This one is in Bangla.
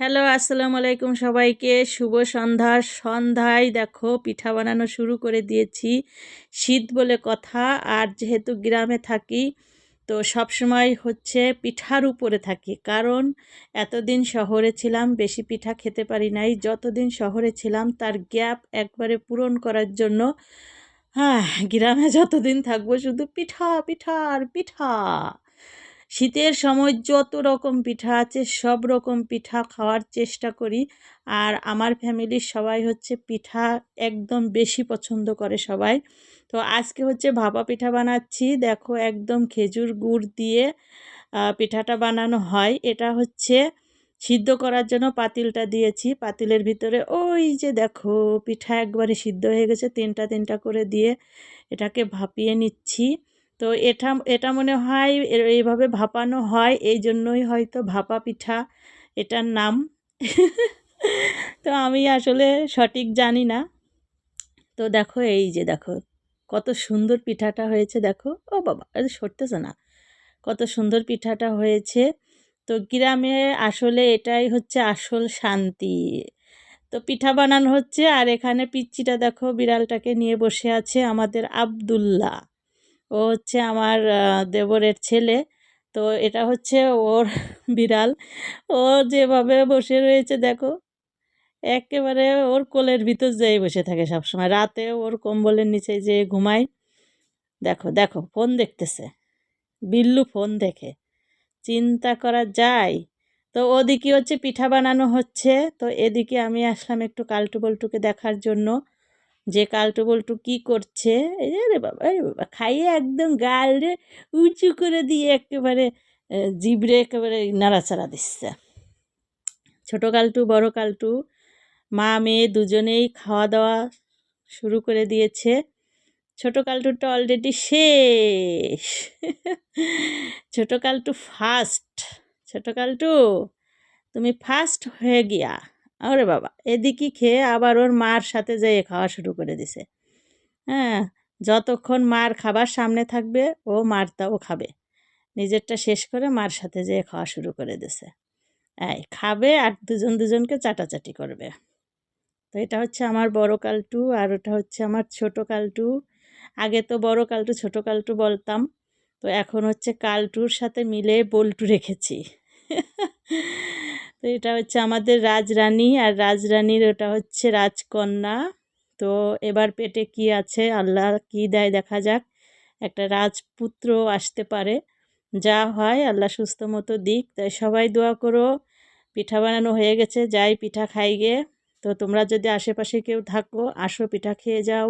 হ্যালো, আসসালামু আলাইকুম সবাইকে। শুভ সন্ধ্যা। সন্ধ্যায় দেখো, পিঠা বানানো শুরু করে দিয়েছি। শীত বলে কথা, আর যেহেতু গ্রামে থাকি, তো সব সময় হচ্ছে পিঠার উপরে থাকি। কারণ এতদিন শহরে ছিলাম, বেশি পিঠা খেতে পারি নাই। যতদিন শহরে ছিলাম, তার গ্যাপ একবারে পূরণ করার জন্য হ্যাঁ গ্রামে যতদিন থাকব, শুধু পিঠা পিঠা আর পিঠা। শীতের সময় যত রকম পিঠা আছে, সব রকম পিঠা খাওয়ার চেষ্টা করি। আর আমার ফ্যামিলির সবাই হচ্ছে পিঠা একদম বেশি পছন্দ করে সবাই। তো আজকে হচ্ছে ভাপা পিঠা বানাচ্ছি। দেখো একদম খেজুর গুড় দিয়ে পিঠাটা বানানো হয়। এটা হচ্ছে সিদ্ধ করার জন্য পাতিলটা দিয়েছি। পাতিলের ভিতরে ওই যে দেখো পিঠা একবারে সিদ্ধ হয়ে গেছে। তিনটা তিনটা করে দিয়ে এটাকে ভাপিয়ে নিচ্ছি। তো এটা এটা মনে হয় এইভাবে ভাপানো হয়, এই জন্যই হয়তো ভাপা পিঠা এটার নাম। তো আমি আসলে সঠিক জানি না। তো দেখো এই যে দেখো, কত সুন্দর পিঠাটা হয়েছে দেখো। ও বাবা সরতেছে না। কত সুন্দর পিঠাটা হয়েছে। তো গ্রামে আসলে এটাই হচ্ছে আসল শান্তি। তো পিঠা বানানো হচ্ছে আর এখানে পিচ্চিটা দেখো বিড়ালটাকে নিয়ে বসে আছে আমাদের আবদুল্লাহ। ও হচ্ছে আমার দেবরের ছেলে। তো এটা হচ্ছে ওর বিড়াল। ও যেভাবে বসে রয়েছে দেখো, একেবারে ওর কোলের ভিতর যেয়ে বসে থাকে সবসময়। রাতে ওর কম্বলের নিচে যে ঘুমায়। দেখো দেখো, ফোন দেখতেছে। বিল্লু ফোন দেখে। চিন্তা করা যায়। তো ওদিকে হচ্ছে পিঠা বানানো হচ্ছে। তো এদিকে আমি আসলাম একটু কালটু বল্টুকে দেখার জন্য। যে কালটু বল্টু কী করছে? রে বাবা রে বাবা, খাইয়ে একদম গাল রে উঁচু করে দিয়ে একেবারে জিবরে একেবারে নাড়াচাড়া দিচ্ছে। ছোটো কালটু, বড় কালটু, মা, মেয়ে দুজনেই খাওয়া দাওয়া শুরু করে দিয়েছে। ছোটো কালটুটা অলরেডি শেষ। ছোটো কালটু ফার্স্ট ছোটো কালটু, তুমি ফার্স্ট হয়ে গিয়া ওরে বাবা, এদিকে খেয়ে আবার ওর মার সাথে যেয়ে খাওয়া শুরু করে দিছে। হ্যাঁ যতক্ষণ মার খাবার সামনে থাকবে, ও মারটাও খাবে। নিজেরটা শেষ করে মার সাথে যেয়ে খাওয়া শুরু করে দিছে। এই, খাবে আর দুজন দুজনকে চাটাচাটি করবে। তো এটা হচ্ছে আমার বড় কালটু আর ওটা হচ্ছে আমার ছোট কালটু। আগে তো বড় কালটু, ছোট কালটু বলতাম। তো এখন হচ্ছে কালটুর সাথে মিলে বল্টু রেখেছি। তো এটা হচ্ছে আমাদের রাজরানী আর রাজরানীর ওটা হচ্ছে রাজকন্যা। তো এবার পেটে কি আছে? আল্লাহ কি দেয় দেখা যাক। একটা রাজপুত্র আসতে পারে। যা হয় আল্লাহ সুস্থ মতো দিক। তাই সবাই দোয়া করো, পিঠা বানানো হয়ে গেছে, যাই পিঠা খাই গে। তো তোমরা যদি আশেপাশে কেউ থাকো, আসো পিঠা খেয়ে যাও।